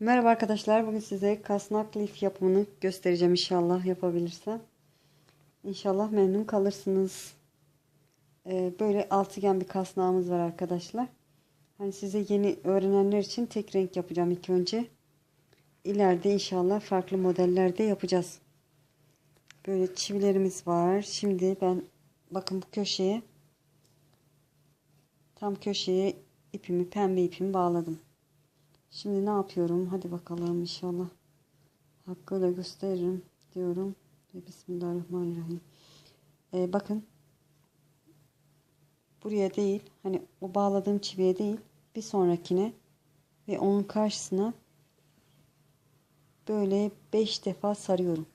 Merhaba arkadaşlar. Bugün size kasnak lif yapımını göstereceğim inşallah yapabilirsem. İnşallah memnun kalırsınız. Ee, böyle altıgen bir kasnağımız var arkadaşlar. Hani size yeni öğrenenler için tek renk yapacağım ilk önce. İleride inşallah farklı modellerde yapacağız. Böyle çivilerimiz var. Şimdi ben bakın bu köşeye tam köşeye ipimi pembe ipimi bağladım. Şimdi ne yapıyorum? Hadi bakalım inşallah. Hakkıyla gösteririm diyorum. Ve Bismillahirrahmanirrahim. Ee, bakın. Buraya değil. Hani o bağladığım çiviye değil. Bir sonrakine. Ve onun karşısına böyle 5 defa sarıyorum.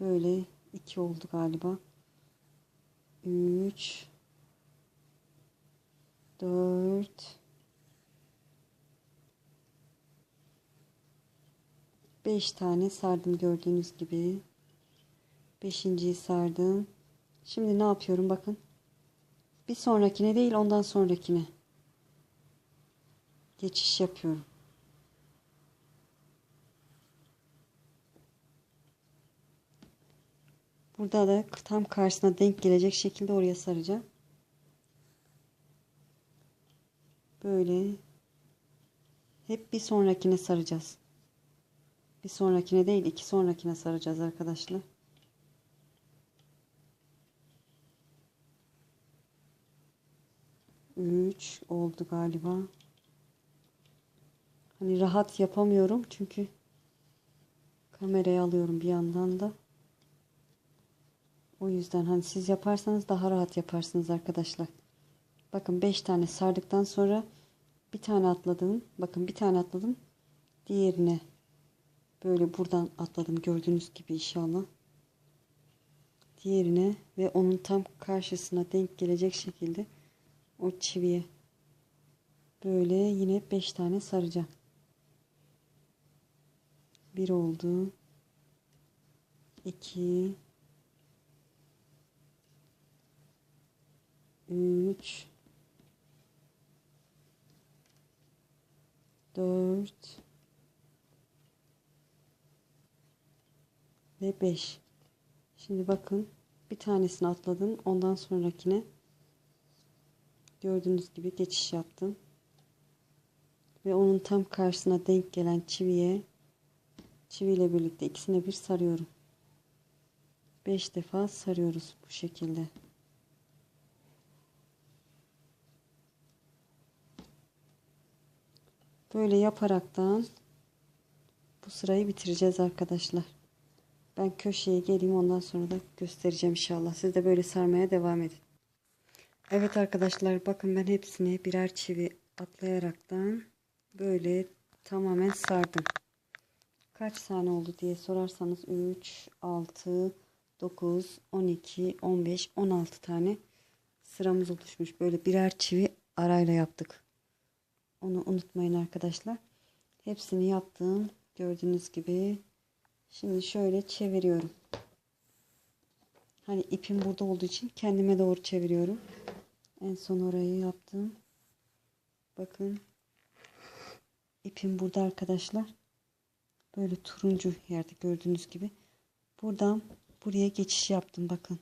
Böyle 2 oldu galiba. 3 4 5 tane sardım gördüğünüz gibi. Beşinciyi sardım. Şimdi ne yapıyorum bakın. Bir sonrakine değil ondan sonrakine. Geçiş yapıyorum. Burada da tam karşısına denk gelecek şekilde oraya saracağım. Böyle hep bir sonrakine saracağız. Bir sonrakine değil iki sonrakine saracağız arkadaşlar. Üç oldu galiba. Hani rahat yapamıyorum çünkü kameraya alıyorum bir yandan da. O yüzden hani siz yaparsanız daha rahat yaparsınız arkadaşlar. Bakın 5 tane sardıktan sonra bir tane atladım. Bakın bir tane atladım. Diğerine böyle buradan atladım gördüğünüz gibi inşallah. Diğerine ve onun tam karşısına denk gelecek şekilde o çiviye böyle yine 5 tane saracağım. Bir oldu. 2 3 4 ve 5 şimdi bakın bir tanesini atladım ondan sonrakine gördüğünüz gibi geçiş yaptım ve onun tam karşısına denk gelen çiviye çiviyle birlikte ikisine bir sarıyorum. 5 defa sarıyoruz bu şekilde. Böyle yaparaktan bu sırayı bitireceğiz arkadaşlar ben köşeye geleyim ondan sonra da göstereceğim inşallah. Siz de böyle sarmaya devam edin. Evet arkadaşlar bakın ben hepsini birer çivi atlayaraktan böyle tamamen sardım. Kaç tane oldu diye sorarsanız 3, 6, 9, 12, 15, 16 tane sıramız oluşmuş. Böyle birer çivi arayla yaptık. Onu unutmayın arkadaşlar. Hepsini yaptım. Gördüğünüz gibi Şimdi şöyle çeviriyorum. Hani ipim burada olduğu için kendime doğru çeviriyorum. En son orayı yaptım. Bakın. ipim burada arkadaşlar. Böyle turuncu yerde gördüğünüz gibi. Buradan buraya geçiş yaptım bakın.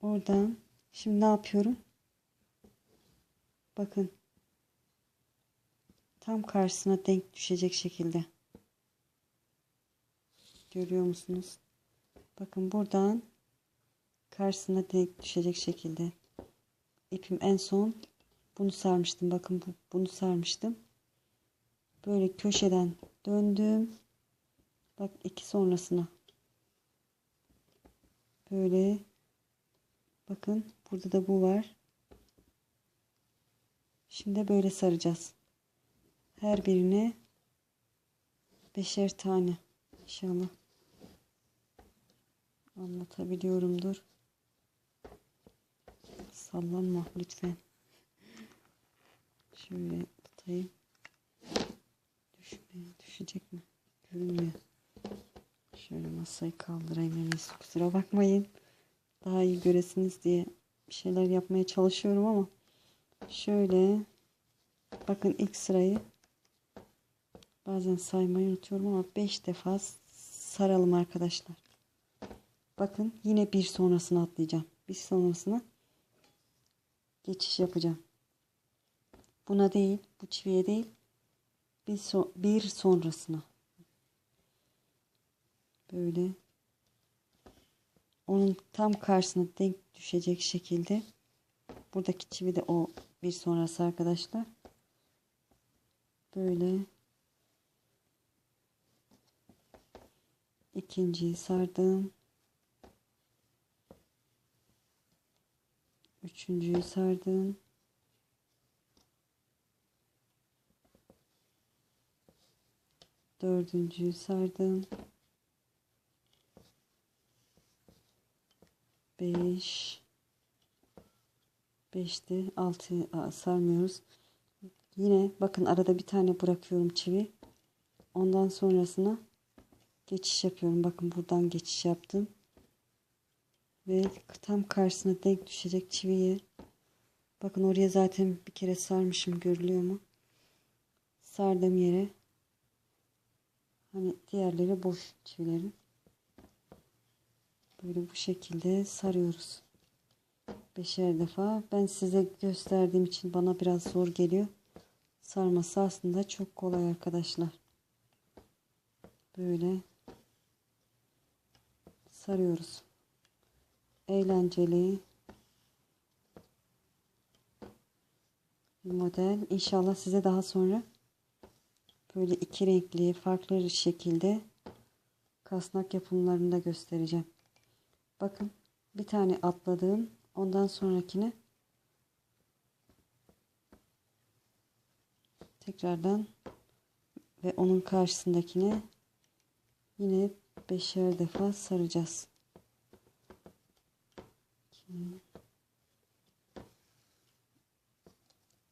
Oradan şimdi ne yapıyorum? Bakın tam karşısına denk düşecek şekilde. Görüyor musunuz? Bakın buradan karşısına denk düşecek şekilde. ipim en son bunu sarmıştım. Bakın bu, bunu sarmıştım. Böyle köşeden döndüm. Bak iki sonrasına. Böyle bakın burada da bu var. Şimdi böyle saracağız. Her birine beşer tane inşallah anlatabiliyorumdur. Sallanma lütfen. Şöyle tutayım. Düşme, düşecek mi? Görünmüyor. Şöyle masayı kaldırayım en iyisi. Kusura bakmayın. Daha iyi göresiniz diye bir şeyler yapmaya çalışıyorum ama Şöyle bakın ilk sırayı bazen saymayı unutuyorum ama 5 defa saralım arkadaşlar. Bakın yine bir sonrasını atlayacağım. Bir sonrasına geçiş yapacağım. Buna değil, bu çiviye değil. Bir, so bir sonrasına. Böyle onun tam karşısına denk düşecek şekilde buradaki çivi de o bir sonrası arkadaşlar. Böyle ikinciyi sardım. Üçüncüyü sardım. Dördüncüyü sardım. Beş. Beşti. Altı sarmıyoruz. Yine bakın arada bir tane bırakıyorum çivi. Ondan sonrasına geçiş yapıyorum. Bakın buradan geçiş yaptım. Ve tam karşısına denk düşecek çiviyi. Bakın oraya zaten bir kere sarmışım görülüyor mu? Sardığım yere hani diğerleri boş çivilerin. Böyle bu şekilde sarıyoruz. Beşer defa. Ben size gösterdiğim için bana biraz zor geliyor. Sarması aslında çok kolay arkadaşlar. Böyle sarıyoruz. Eğlenceli bir model. İnşallah size daha sonra böyle iki renkli farklı şekilde kasnak yapımlarını da göstereceğim. Bakın bir tane atladığım ondan sonrakine tekrardan ve onun karşısındakine yine beşer defa saracağız. 2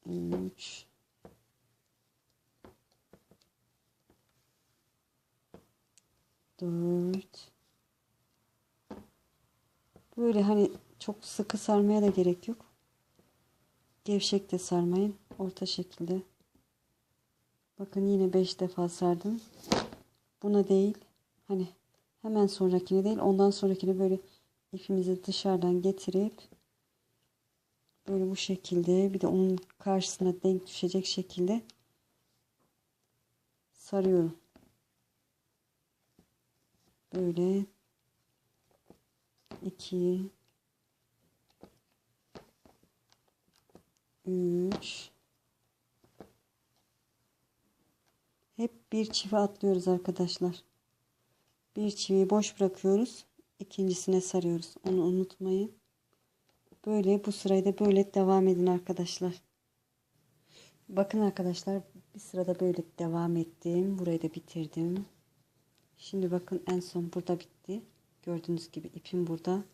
3 4 Böyle hani çok sıkı sarmaya da gerek yok. Gevşek de sarmayın. Orta şekilde. Bakın yine 5 defa sardım. Buna değil. Hani hemen sonrakine değil. Ondan sonrakine böyle ipimizi dışarıdan getirip böyle bu şekilde bir de onun karşısına denk düşecek şekilde sarıyorum. Böyle 2 3 hep bir çivi atlıyoruz arkadaşlar. Bir çiviyi boş bırakıyoruz. ikincisine sarıyoruz. Onu unutmayın. Böyle bu sırayı da böyle devam edin arkadaşlar. Bakın arkadaşlar bir sırada böyle devam ettim. Burayı da bitirdim. Şimdi bakın en son burada bitti. Gördüğünüz gibi ipim burada.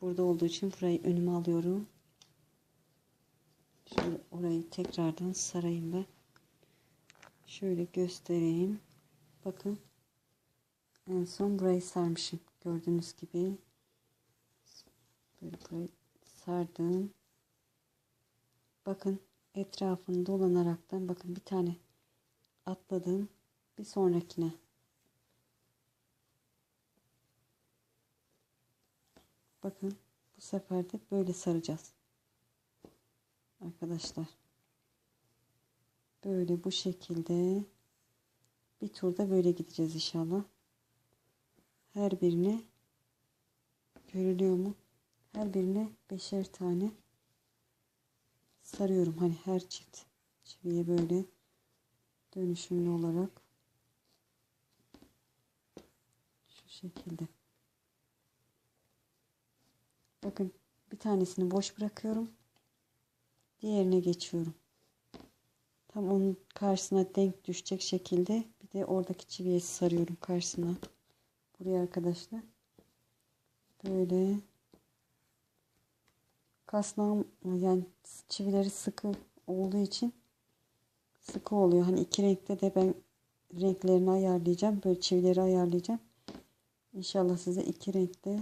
Burada olduğu için burayı önüme alıyorum. Şöyle orayı tekrardan sarayım ben. Şöyle göstereyim. Bakın. En son burayı sarmışım. Gördüğünüz gibi. Böyle burayı sardım. Bakın etrafını dolanaraktan bakın bir tane atladım. Bir sonrakine Bakın bu sefer de böyle saracağız. Arkadaşlar. Böyle bu şekilde bir turda böyle gideceğiz inşallah. Her birine görülüyor mu? Her birine beşer tane sarıyorum. Hani her çift çiviye böyle dönüşümlü olarak şu şekilde. Bakın bir tanesini boş bırakıyorum. Diğerine geçiyorum. Tam onun karşısına denk düşecek şekilde bir de oradaki çiviye sarıyorum karşısına. Buraya arkadaşlar. Böyle kasnağım yani çivileri sıkı olduğu için sıkı oluyor. Hani iki renkte de ben renklerini ayarlayacağım. Böyle çivileri ayarlayacağım. İnşallah size iki renkte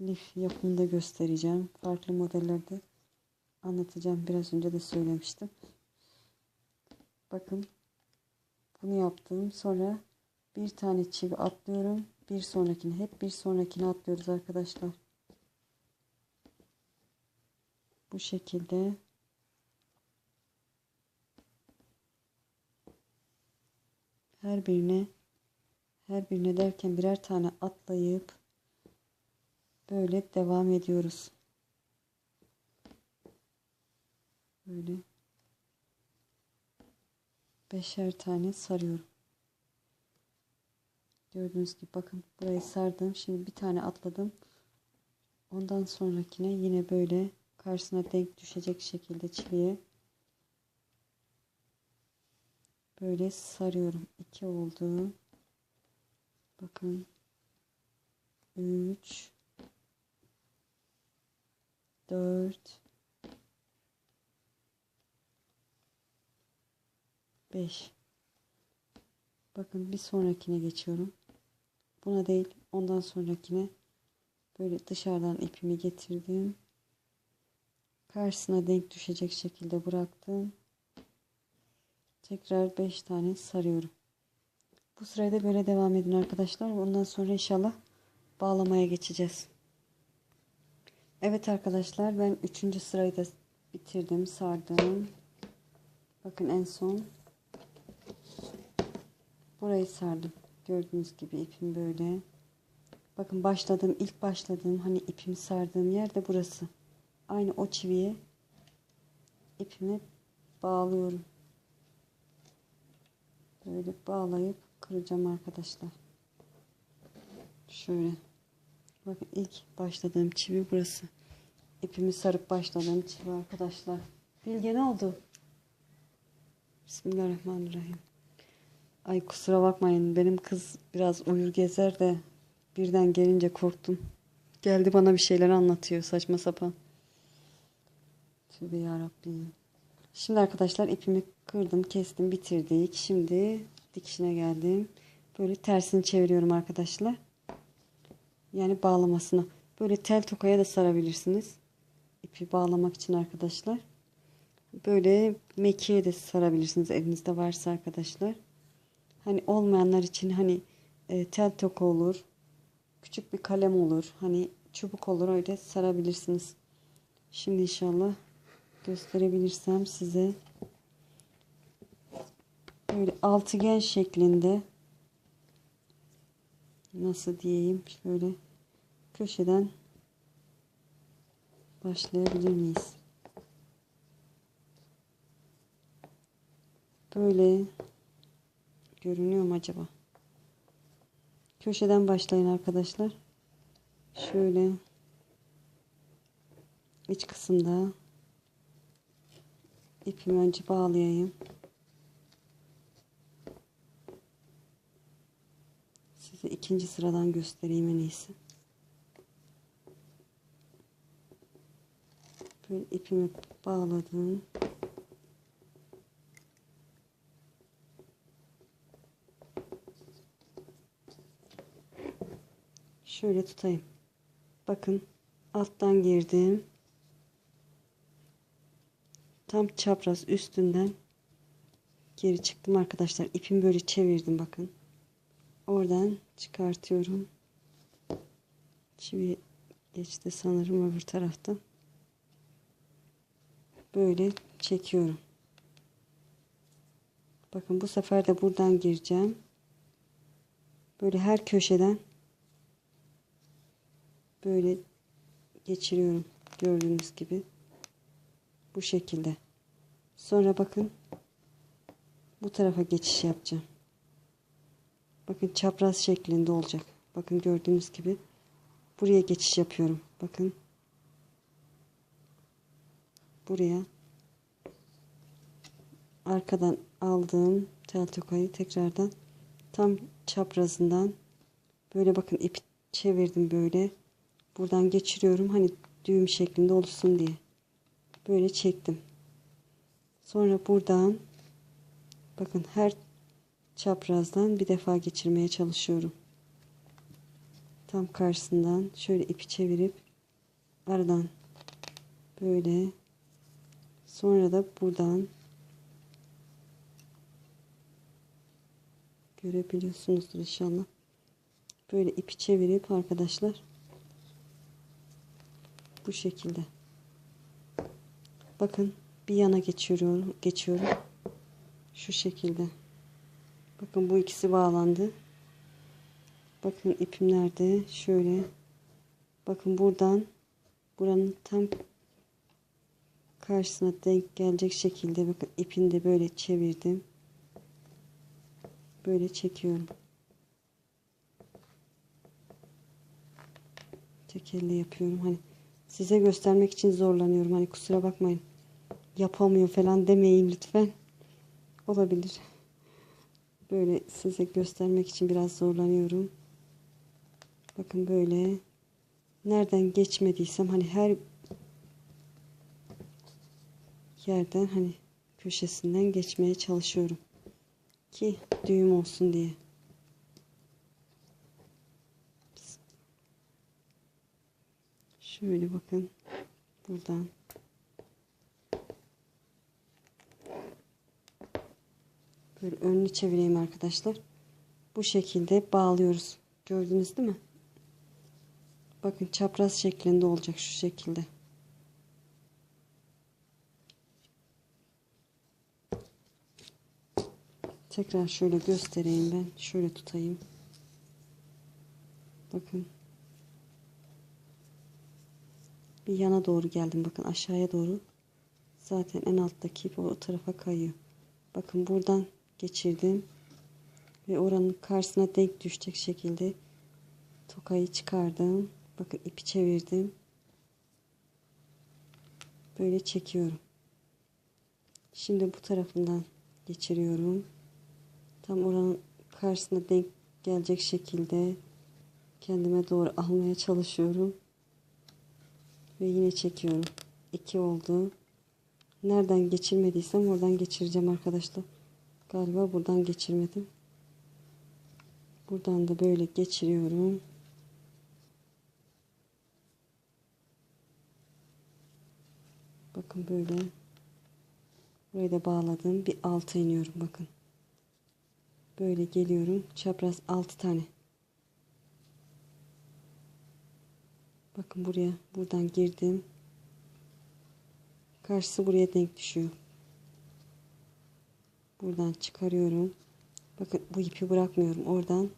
lif yapımında göstereceğim. Farklı modellerde anlatacağım. Biraz önce de söylemiştim. Bakın bunu yaptım. Sonra bir tane çivi atlıyorum. Bir sonrakini hep bir sonrakini atlıyoruz arkadaşlar. Bu şekilde her birine her birine derken birer tane atlayıp böyle devam ediyoruz. Böyle beşer tane sarıyorum. Gördüğünüz gibi bakın burayı sardım. Şimdi bir tane atladım. Ondan sonrakine yine böyle karşısına denk düşecek şekilde çiviye böyle sarıyorum. 2 oldu. Bakın 3 4 5 Bakın bir sonrakine geçiyorum. Buna değil ondan sonrakine böyle dışarıdan ipimi getirdim. Karşısına denk düşecek şekilde bıraktım. Tekrar 5 tane sarıyorum. Bu sırayı da böyle devam edin arkadaşlar. Ondan sonra inşallah bağlamaya geçeceğiz. Evet arkadaşlar ben 3. sırayı da bitirdim, sardım. Bakın en son burayı sardım. Gördüğünüz gibi ipim böyle. Bakın başladığım ilk başladığım hani ipimi sardığım yer de burası. Aynı o çiviye ipimi bağlıyorum. Böyle bağlayıp kıracağım arkadaşlar. Şöyle. Bakın ilk başladığım çivi burası. İpimi sarıp başladığım çivi arkadaşlar. Bilge ne oldu? Bismillahirrahmanirrahim. Ay kusura bakmayın benim kız biraz uyur gezer de birden gelince korktum. Geldi bana bir şeyler anlatıyor saçma sapan. Tövbe yarabbim. Şimdi arkadaşlar ipimi kırdım, kestim, bitirdik. Şimdi dikişine geldim. Böyle tersini çeviriyorum arkadaşlar. Yani bağlamasına. Böyle tel tokaya da sarabilirsiniz. İpi bağlamak için arkadaşlar. Böyle mekiğe de sarabilirsiniz elinizde varsa arkadaşlar. Hani olmayanlar için hani e, tel toka olur. Küçük bir kalem olur. Hani çubuk olur öyle sarabilirsiniz. Şimdi inşallah gösterebilirsem size böyle altıgen şeklinde nasıl diyeyim şöyle köşeden başlayabilir miyiz? Böyle görünüyor mu acaba? Köşeden başlayın arkadaşlar. Şöyle iç kısımda ipimi önce bağlayayım. Size ikinci sıradan göstereyim en iyisi. Böyle ipimi bağladım. Şöyle tutayım. Bakın alttan girdim. Tam çapraz üstünden geri çıktım arkadaşlar. İpimi böyle çevirdim bakın. Oradan çıkartıyorum. Çivi geçti sanırım öbür taraftan. Böyle çekiyorum. Bakın bu sefer de buradan gireceğim. Böyle her köşeden böyle geçiriyorum. Gördüğünüz gibi. Bu şekilde. Sonra bakın bu tarafa geçiş yapacağım. Bakın çapraz şeklinde olacak. Bakın gördüğünüz gibi buraya geçiş yapıyorum. Bakın buraya arkadan aldığım tel tokayı tekrardan tam çaprazından böyle bakın ipi çevirdim böyle buradan geçiriyorum hani düğüm şeklinde olsun diye. Böyle çektim. Sonra buradan bakın her çaprazdan bir defa geçirmeye çalışıyorum. Tam karşısından şöyle ipi çevirip aradan böyle Sonra da buradan görebiliyorsunuzdur inşallah. Böyle ipi çevirip arkadaşlar bu şekilde. Bakın bir yana geçiyorum, geçiyorum. Şu şekilde. Bakın bu ikisi bağlandı. Bakın ipim nerede? Şöyle. Bakın buradan buranın tam karşısına denk gelecek şekilde bakın ipini de böyle çevirdim. Böyle çekiyorum. Tek elle yapıyorum. Hani size göstermek için zorlanıyorum. Hani kusura bakmayın. Yapamıyor falan demeyin lütfen. Olabilir. Böyle size göstermek için biraz zorlanıyorum. Bakın böyle. Nereden geçmediysem hani her yerden hani köşesinden geçmeye çalışıyorum. Ki düğüm olsun diye. Şöyle bakın. Buradan. Böyle önünü çevireyim arkadaşlar. Bu şekilde bağlıyoruz. Gördünüz değil mi? Bakın çapraz şeklinde olacak şu şekilde. Tekrar şöyle göstereyim ben. Şöyle tutayım. Bakın. Bir yana doğru geldim. Bakın aşağıya doğru. Zaten en alttaki o tarafa kayıyor. Bakın buradan geçirdim. Ve oranın karşısına denk düşecek şekilde tokayı çıkardım. Bakın ipi çevirdim. Böyle çekiyorum. Şimdi bu tarafından geçiriyorum. Tam oranın karşısına denk gelecek şekilde kendime doğru almaya çalışıyorum. Ve yine çekiyorum. 2 oldu. Nereden geçirmediysem oradan geçireceğim arkadaşlar. Galiba buradan geçirmedim. Buradan da böyle geçiriyorum. Bakın böyle. Burayı da bağladım. Bir alta iniyorum bakın. Böyle geliyorum. Çapraz 6 tane. Bakın buraya. Buradan girdim. Karşısı buraya denk düşüyor. Buradan çıkarıyorum. Bakın bu ipi bırakmıyorum. Oradan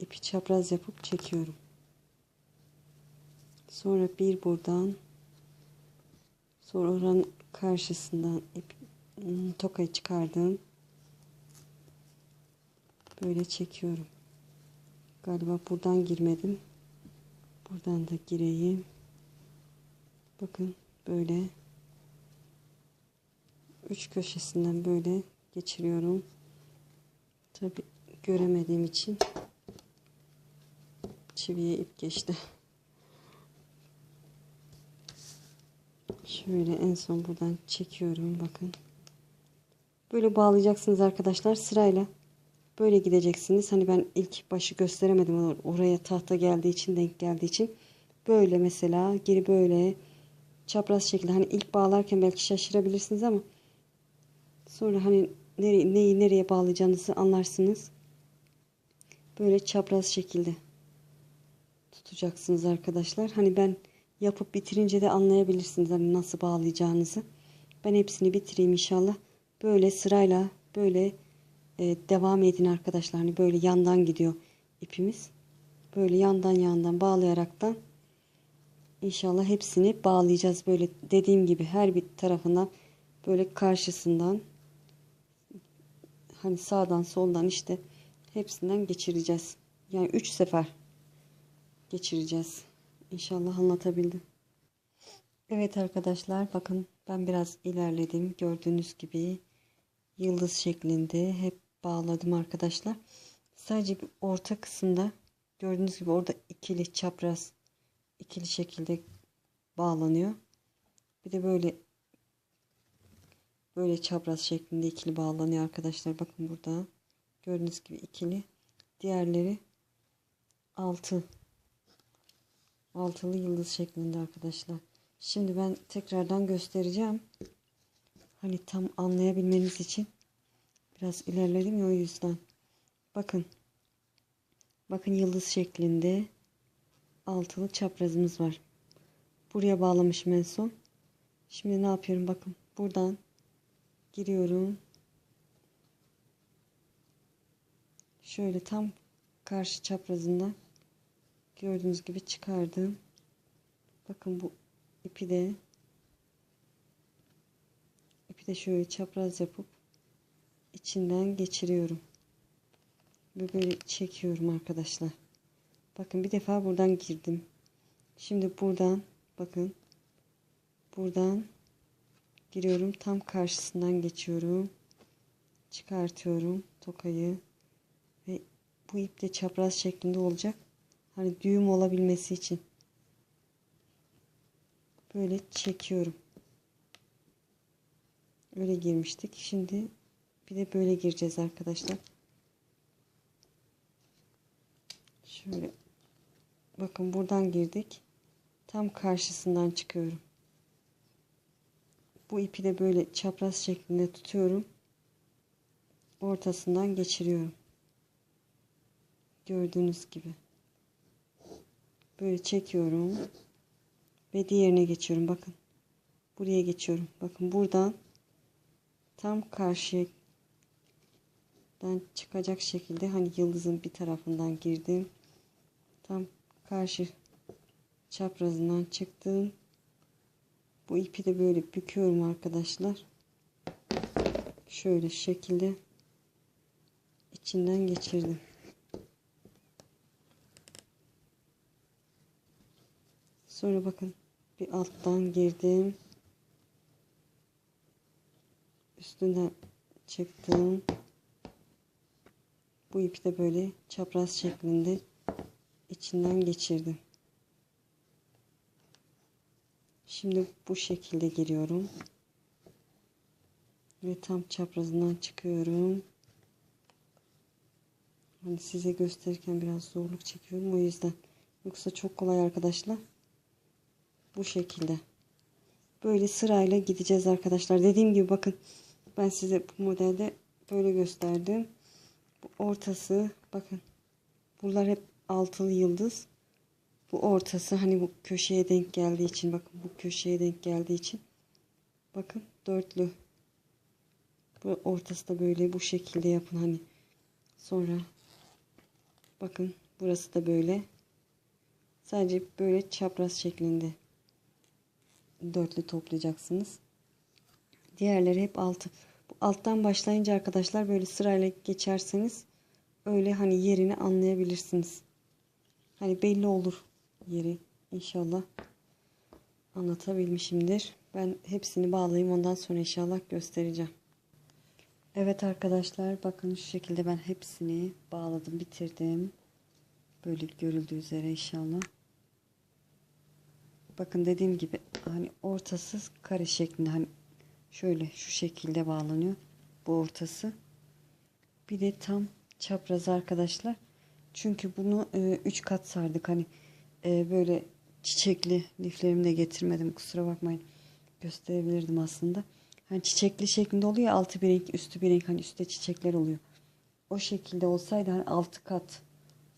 ipi çapraz yapıp çekiyorum. Sonra bir buradan sonra oranın karşısından ip hmm, tokayı çıkardım. Böyle çekiyorum. Galiba buradan girmedim. Buradan da gireyim. Bakın böyle üç köşesinden böyle geçiriyorum. Tabi göremediğim için çiviye ip geçti. Şöyle en son buradan çekiyorum bakın. Böyle bağlayacaksınız arkadaşlar sırayla. Böyle gideceksiniz. Hani ben ilk başı gösteremedim oraya tahta geldiği için denk geldiği için. Böyle mesela geri böyle çapraz şekilde hani ilk bağlarken belki şaşırabilirsiniz ama sonra hani nereyi, neyi nereye bağlayacağınızı anlarsınız. Böyle çapraz şekilde tutacaksınız arkadaşlar. Hani ben yapıp bitirince de anlayabilirsiniz hani nasıl bağlayacağınızı. Ben hepsini bitireyim inşallah. Böyle sırayla böyle e, devam edin arkadaşlar. Hani böyle yandan gidiyor ipimiz. Böyle yandan yandan bağlayaraktan inşallah hepsini bağlayacağız. Böyle dediğim gibi her bir tarafından böyle karşısından hani sağdan soldan işte hepsinden geçireceğiz. Yani 3 sefer geçireceğiz. İnşallah anlatabildim. Evet arkadaşlar bakın ben biraz ilerledim. Gördüğünüz gibi yıldız şeklinde hep bağladım arkadaşlar. Sadece bir orta kısımda gördüğünüz gibi orada ikili çapraz ikili şekilde bağlanıyor. Bir de böyle böyle çapraz şeklinde ikili bağlanıyor arkadaşlar. Bakın burada gördüğünüz gibi ikili. Diğerleri altı altılı yıldız şeklinde arkadaşlar. Şimdi ben tekrardan göstereceğim. Hani tam anlayabilmeniz için biraz ilerledim ya o yüzden. Bakın. Bakın yıldız şeklinde altılı çaprazımız var. Buraya bağlamışım en son. Şimdi ne yapıyorum bakın. Buradan giriyorum. Şöyle tam karşı çaprazından gördüğünüz gibi çıkardım. Bakın bu ipi de ipi de şöyle çapraz yapıp içinden geçiriyorum. Böyle çekiyorum arkadaşlar. Bakın bir defa buradan girdim. Şimdi buradan bakın buradan giriyorum. Tam karşısından geçiyorum. Çıkartıyorum tokayı. Ve bu ip de çapraz şeklinde olacak. Hani düğüm olabilmesi için. Böyle çekiyorum. Öyle girmiştik. Şimdi bir de böyle gireceğiz arkadaşlar. Şöyle bakın buradan girdik. Tam karşısından çıkıyorum. Bu ipi de böyle çapraz şeklinde tutuyorum. Ortasından geçiriyorum. Gördüğünüz gibi. Böyle çekiyorum. Ve diğerine geçiyorum. Bakın. Buraya geçiyorum. Bakın buradan tam karşıya çıkacak şekilde hani yıldızın bir tarafından girdim. Tam karşı çaprazından çıktım. Bu ipi de böyle büküyorum arkadaşlar. Şöyle şekilde içinden geçirdim. Sonra bakın bir alttan girdim. Üstünden çıktım. Bu ipi de böyle çapraz şeklinde içinden geçirdim. Şimdi bu şekilde giriyorum. Ve tam çaprazından çıkıyorum. Hani size gösterirken biraz zorluk çekiyorum o yüzden. Yoksa çok kolay arkadaşlar. Bu şekilde. Böyle sırayla gideceğiz arkadaşlar. Dediğim gibi bakın ben size bu modelde böyle gösterdim. Bu ortası bakın. Bunlar hep altılı yıldız. Bu ortası hani bu köşeye denk geldiği için bakın bu köşeye denk geldiği için bakın dörtlü. Bu ortası da böyle bu şekilde yapın hani. Sonra bakın burası da böyle. Sadece böyle çapraz şeklinde dörtlü toplayacaksınız. Diğerleri hep altı. Alttan başlayınca arkadaşlar böyle sırayla geçerseniz öyle hani yerini anlayabilirsiniz. Hani belli olur yeri inşallah anlatabilmişimdir. Ben hepsini bağlayayım ondan sonra inşallah göstereceğim. Evet arkadaşlar bakın şu şekilde ben hepsini bağladım bitirdim. Böyle görüldüğü üzere inşallah. Bakın dediğim gibi hani ortasız kare şeklinde hani şöyle şu şekilde bağlanıyor. Bu ortası. Bir de tam çapraz arkadaşlar. Çünkü bunu 3 e, kat sardık. Hani e, böyle çiçekli liflerimi de getirmedim. Kusura bakmayın. Gösterebilirdim aslında. Hani çiçekli şeklinde oluyor altı bir renk üstü bir renk hani üstte çiçekler oluyor. O şekilde olsaydı hani altı kat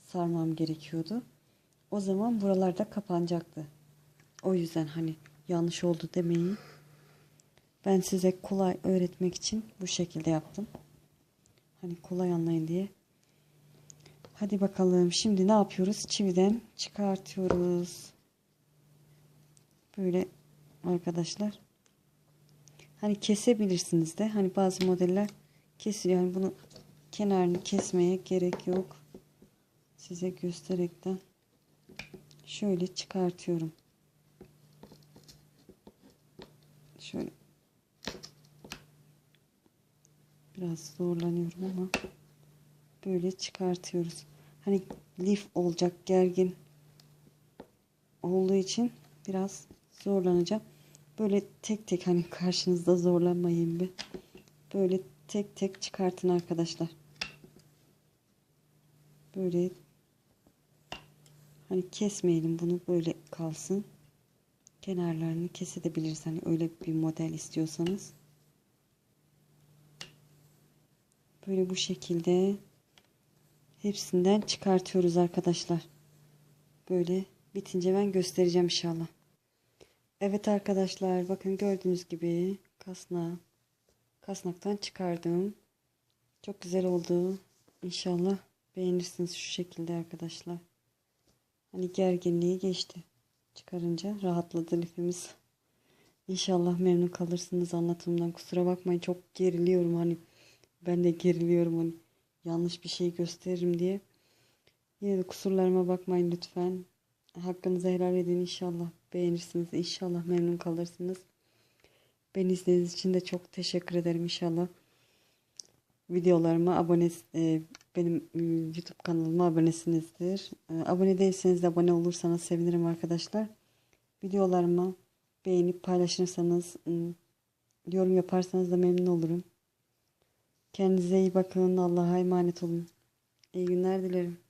sarmam gerekiyordu. O zaman buralarda kapanacaktı. O yüzden hani yanlış oldu demeyin. Ben size kolay öğretmek için bu şekilde yaptım. Hani kolay anlayın diye. Hadi bakalım şimdi ne yapıyoruz? Çividen çıkartıyoruz. Böyle arkadaşlar. Hani kesebilirsiniz de. Hani bazı modeller kesiliyor. Yani bunu kenarını kesmeye gerek yok. Size gösterekten şöyle çıkartıyorum. Şöyle biraz zorlanıyorum ama böyle çıkartıyoruz. Hani lif olacak gergin olduğu için biraz zorlanacağım. Böyle tek tek hani karşınızda zorlanmayın bir. Böyle tek tek çıkartın arkadaşlar. Böyle hani kesmeyelim bunu böyle kalsın. kenarlarını kesebiliriz. Hani öyle bir model istiyorsanız. Böyle bu şekilde hepsinden çıkartıyoruz arkadaşlar. Böyle bitince ben göstereceğim inşallah. Evet arkadaşlar bakın gördüğünüz gibi kasna kasnaktan çıkardım. Çok güzel oldu. İnşallah beğenirsiniz şu şekilde arkadaşlar. Hani gerginliği geçti. Çıkarınca rahatladı lifimiz. İnşallah memnun kalırsınız anlatımdan. Kusura bakmayın çok geriliyorum hani. Ben de geriliyorum hani. Yanlış bir şey gösteririm diye. Yine de kusurlarıma bakmayın lütfen. Hakkınızı helal edin inşallah. Beğenirsiniz. İnşallah memnun kalırsınız. Beni izlediğiniz için de çok teşekkür ederim inşallah. Videolarıma abone e, benim e, YouTube kanalıma abonesinizdir. E, abone değilseniz de abone olursanız sevinirim arkadaşlar. Videolarımı beğenip paylaşırsanız e, yorum yaparsanız da memnun olurum. Kendinize iyi bakın. Allah'a emanet olun. İyi günler dilerim.